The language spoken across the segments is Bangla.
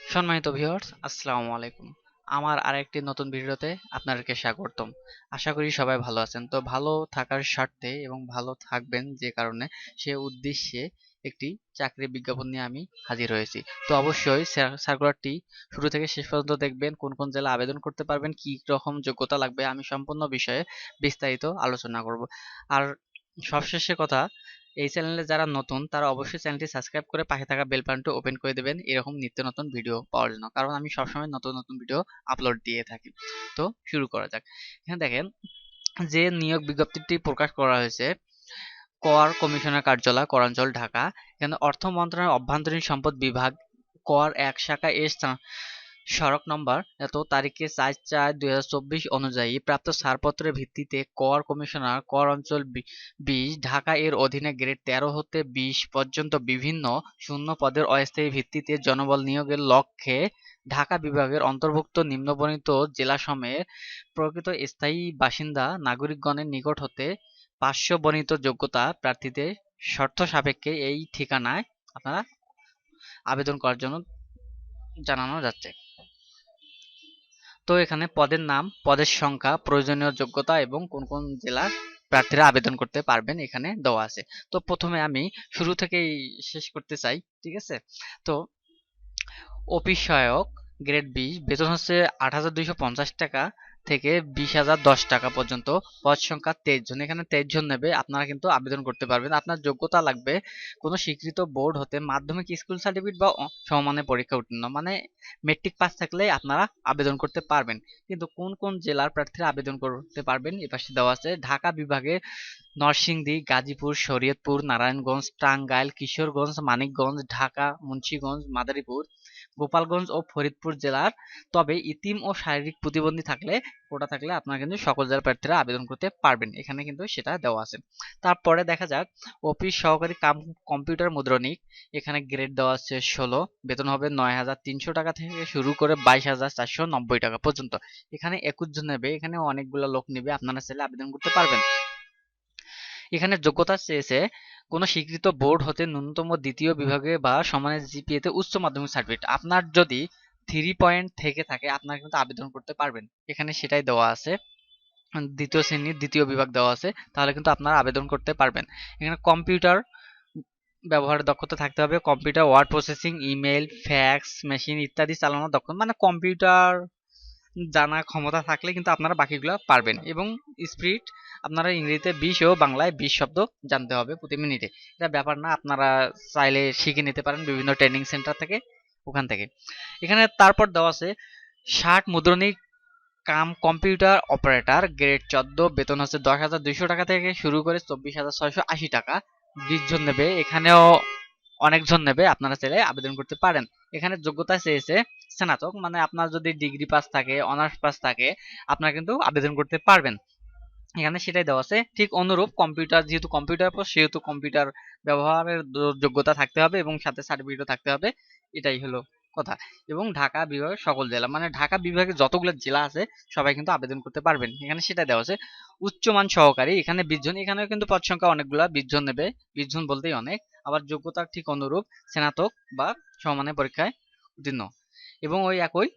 সম্মানিত ভিউয়ার্স আসসালামু আলাইকুম। আমার আরেকটি নতুন ভিডিওতে আপনাদেরকে স্বাগতম। আশা করি সবাই ভালো আছেন। তো ভালো থাকার স্বার্থে এবং ভালো থাকবেন যে কারণে, সে উদ্দেশ্যে একটি চাকরি বিজ্ঞাপন নিয়ে আমি হাজির হয়েছি। তো অবশ্যই সার্কুলারটি শুরু থেকে শেষ পর্যন্ত দেখবেন, কোন কোন জেলা আবেদন করতে পারবেন, কি রকম যোগ্যতা লাগবে, আমি সম্পূর্ণ বিষয়ে বিস্তারিত আলোচনা করব। আর সবশেষে কথা, এই চ্যানেলে যারা নতুন, তারা অবশ্যই চ্যানেলটি সাবস্ক্রাইব করে পাশে থাকা বেল বাটনটি ওপেন করে দেবেন। এরকম নিত্য নতুন ভিডিও পাওয়ার জন্য। কারণ আমি সবসময় নতুন নতুন ভিডিও আপলোড দিয়ে থাকি। তো শুরু করা যাক। এখানে দেখেন, যে নিয়োগ বিজ্ঞপ্তিটি প্রকাশ করা হয়েছে, কর কমিশনার কার্যালয়, করাঞ্চল, ঢাকা। এখানে অর্থ মন্ত্রণালয়ের অভ্যন্তরীণ সম্পদ বিভাগ, কর এক শাখা এর সড়ক নম্বর, এত তারিখে চার চার দুই অনুযায়ী প্রাপ্ত ছাড়পত্রের ভিত্তিতে কর কমিশনার, কর অঞ্চল বিশ ঢাকা এর অধীনে গ্রেড তেরো হতে বিশ পর্যন্ত বিভিন্ন শূন্য পদের অস্থায়ী ভিত্তিতে জনবল নিয়োগের লক্ষ্যে ঢাকা বিভাগের অন্তর্ভুক্ত নিম্নবর্ণিত জেলাসমূহের প্রকৃত স্থায়ী বাসিন্দা নাগরিকগণের নিকট হতে পার্শ্ব বর্ণিত যোগ্যতা প্রার্থীদের শর্ত সাপেক্ষে এই ঠিকানায় আপনারা আবেদন করার জন্য জানানো যাচ্ছে। তো এখানে পদের নাম, পদের সংখ্যা, প্রয়োজনীয় যোগ্যতা এবং কোন কোন জেলার প্রার্থীরা আবেদন করতে পারবেন এখানে দেওয়া আছে। তো প্রথমে আমি শুরু থেকেই শেষ করতে চাই, ঠিক আছে? তো অফিস সহায়ক গ্রেড বি বেতন হচ্ছে আট হাজার দুইশো পঞ্চাশ টাকা। থেকে বিশ হাজার দশ টাকা পর্যন্ত পদ সংখ্যা তেইশ জন। এখানে তেইশ জন নেবে, আপনারা কিন্তু আবেদন করতে পারবেন। আপনার যোগ্যতা লাগবে কোনো স্বীকৃত বোর্ড হতে মাধ্যমিক স্কুল সার্টিফিকেট বা সমমানের পরীক্ষা উত্তীর্ণ। মানে মেট্রিক পাস থাকলে আপনারা আবেদন করতে পারবেন। কিন্তু কোন কোন জেলার প্রার্থীরা আবেদন করতে পারবেন, এ পাশে দেওয়া আছে। ঢাকা বিভাগে নরসিংদী, গাজীপুর, শরীয়তপুর, নারায়ণগঞ্জ, টাঙ্গাইল, কিশোরগঞ্জ, মানিকগঞ্জ, ঢাকা, মুন্সীগঞ্জ, মাদারীপুর, গোপালগঞ্জ ও ফরিদপুর জেলার। তবে ইতিম ও শারীরিক প্রতিবন্ধী থাকলে কোটা থাকলে আপনারা কিন্তু সকল জেলার প্রার্থীরা আবেদন করতে পারবেন। এখানে কিন্তু সেটা দেওয়া আছে। তারপরে দেখা যাক, অফিস সহকারী কাম, কম্পিউটার মুদ্রণিক, এখানে গ্রেড দেওয়া আছে ষোলো, বেতন হবে নয় হাজার তিনশো টাকা থেকে শুরু করে বাইশ হাজার চারশো নব্বই টাকা পর্যন্ত। এখানে একুশ জন নেবে, এখানে অনেকগুলো লোক নেবে, আপনারা চাইলে আবেদন করতে পারবেন। এখানে যোগ্যতা চেয়েছে কোনো স্বীকৃত বোর্ড হতে ন্যূনতম দ্বিতীয় বিভাগে বা সমানের জিপিএতে উচ্চ মাধ্যমিক সার্টিফিকেট আপনার যদি থ্রি পয়েন্ট থেকে থাকে, আপনারা কিন্তু আবেদন করতে পারবেন। এখানে সেটাই দেওয়া আছে। দ্বিতীয় শ্রেণির দ্বিতীয় বিভাগ দেওয়া আছে, তাহলে কিন্তু আপনারা আবেদন করতে পারবেন। এখানে কম্পিউটার ব্যবহারের দক্ষতা থাকতে হবে। Computer word processing email fax machine ইত্যাদি চালানোর দক্ষতা। মানে কম্পিউটার জানা ক্ষমতা থাকলে কিন্তু আপনারা বাকিগুলো পারবেন। এবং স্পিড আপনারা ইংরেজিতে বিশ ও বাংলায় বিশ শব্দ জানতে হবে প্রতি মিনিটে। এটা ব্যাপার না, আপনারা চাইলে শিখে নিতে পারেন বিভিন্ন ট্রেনিং সেন্টার থেকে, ওখান থেকে। এখানে তারপর দেওয়া আছে, ষাট মুদ্রণী কাম কম্পিউটার অপারেটর গ্রেড চোদ্দ, বেতন হচ্ছে দশ হাজার দুইশো টাকা থেকে শুরু করে চব্বিশ হাজার ছয়শো আশি টাকা। বিশ জন নেবে, এখানেও অনেকজন নেবে, আপনারা চাইলে আবেদন করতে পারেন। এখানে যোগ্যতা চেয়েছে স্নাতক মানে আপনার যদি ডিগ্রি পাস থাকে অনার্স পাস থাকে, আপনারা কিন্তু আবেদন করতে পারবেন। এখানে সেটাই দেওয়া আছে। ঠিক অনুরূপ কম্পিউটার যেহেতু কম্পিউটার পর সেহেতু কম্পিউটার ব্যবহারের যোগ্যতা থাকতে হবে এবং সাথে সার্টিফিকেটও থাকতে হবে। এটাই হলো কথা। এবং ঢাকা বিভাগের সকল জেলা মানে ঢাকা বিভাগে যতগুলো জেলা আছে, সবাই কিন্তু আবেদন করতে পারবেন। এখানে সেটা দেওয়া আছে। উচ্চমান সহকারী, এখানে বিশ জন এখানেও কিন্তু পদ সংখ্যা অনেকগুলা বিশ জন নেবে। বিশ জন বলতেই অনেক। আবার যোগ্যতার ঠিক অনুরূপ স্নাতক বা সমানের পরীক্ষায় উত্তীর্ণ। এবং ওই একই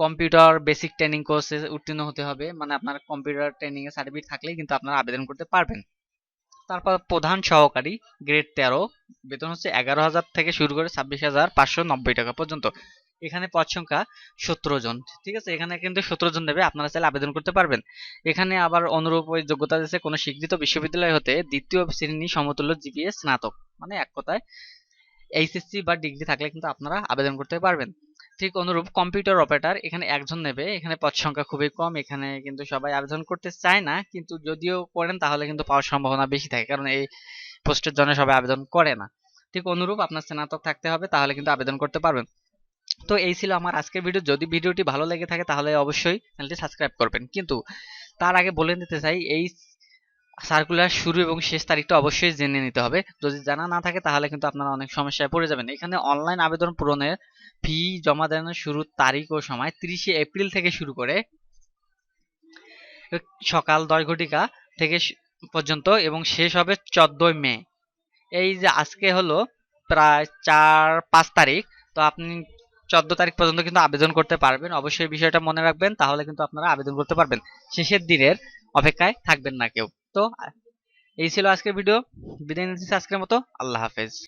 কম্পিউটার বেসিক ট্রেনিং কোর্সে উত্তীর্ণ হতে হবে। মানে আপনার কম্পিউটার ট্রেনিং এর সার্টিফিকেট থাকলেই কিন্তু আপনারা আবেদন করতে পারবেন। তারপর প্রধান সহকারী গ্রেড তেরো, বেতন হচ্ছে এগারো হাজার থেকে শুরু করে ছাব্বিশ হাজার পাঁচশো নব্বই টাকা পর্যন্ত। এখানে পদ সংখ্যা সতেরো জন, ঠিক আছে? এখানে কিন্তু সতেরো জন নেবে আপনারা চাইলে আবেদন করতে পারবেন। এখানে আবার অনুরূপ ওই যোগ্যতা দিচ্ছে কোনো স্বীকৃত বিশ্ববিদ্যালয় হতে দ্বিতীয় শ্রেণি সমতুল্য জিপিএ স্নাতক। মানে এক কথায় এইচএসসি বা ডিগ্রি থাকলে কিন্তু আপনারা আবেদন করতে পারবেন। ঠিক অনুরূপ কম্পিউটার অপারেটর এখানে একজন নেবে, এখানে পদ সংখ্যা খুবই কম, এখানে কিন্তু সবাই আবেদন করতে চায় না, কিন্তু যদিও করেন তাহলে কিন্তু পাওয়ার সম্ভাবনা বেশি থাকে, কারণ এই পোস্টের জন্য সবাই আবেদন করে না। ঠিক অনুরূপ আপনার স্নাতক থাকতে হবে, তাহলে কিন্তু আবেদন করতে পারবেন। তো এই ছিল আমার আজকের ভিডিও যদি ভিডিওটি ভালো লেগে থাকে তাহলে অবশ্যই চ্যানেলটি সাবস্ক্রাইব করবেন। কিন্তু তার আগে বলে দিতে চাই, এই সার্কুলার শুরু এবং শেষ তারিখটা অবশ্যই জেনে নিতে হবে। যদি জানা না থাকে, তাহলে কিন্তু আপনারা অনেক সমস্যায় পড়ে যাবেন। এখানে অনলাইন আবেদন পূরণের ফি জমা দেওয়ার শুরুর তারিখ ও সময় তিরিশে এপ্রিল থেকে শুরু করে সকাল দশ ঘটিকা থেকে পর্যন্ত এবং শেষ হবে চোদ্দই মে। এই যে আজকে হলো প্রায় চার, পাঁচ তারিখ, তো আপনি চোদ্দ তারিখ পর্যন্ত কিন্তু আবেদন করতে পারবেন। অবশ্যই বিষয়টা মনে রাখবেন, তাহলে কিন্তু আপনারা আবেদন করতে পারবেন। শেষের দিনের অপেক্ষায় থাকবেন না কেউ। তো এই ছিল আজকের ভিডিও বিদায় নিচ্ছি আজকের মতো। আল্লাহ হাফেজ।